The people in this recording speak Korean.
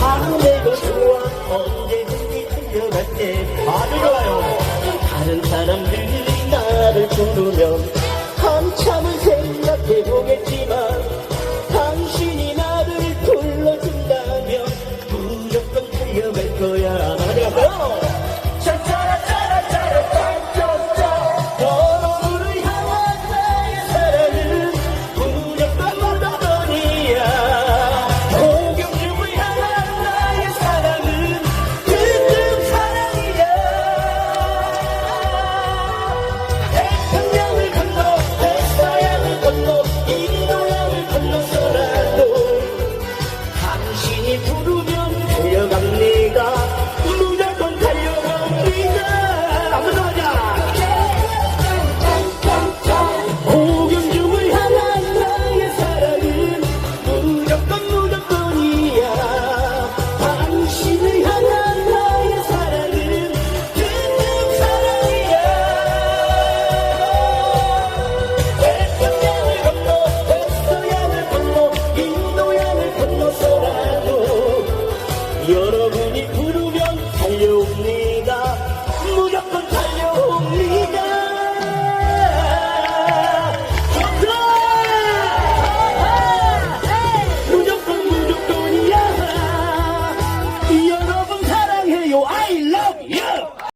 하늘도 좋아 언제든지 달려갈게 아주 좋아요 다른 사람들이 나를 부르면 한참을 생각해 보겠지만 당신이 나를 불러준다면 무조건 달려갈 거야 어디 갈까요? 짜짜라짜라짜라짜짜짜 당신 রমণী ফুল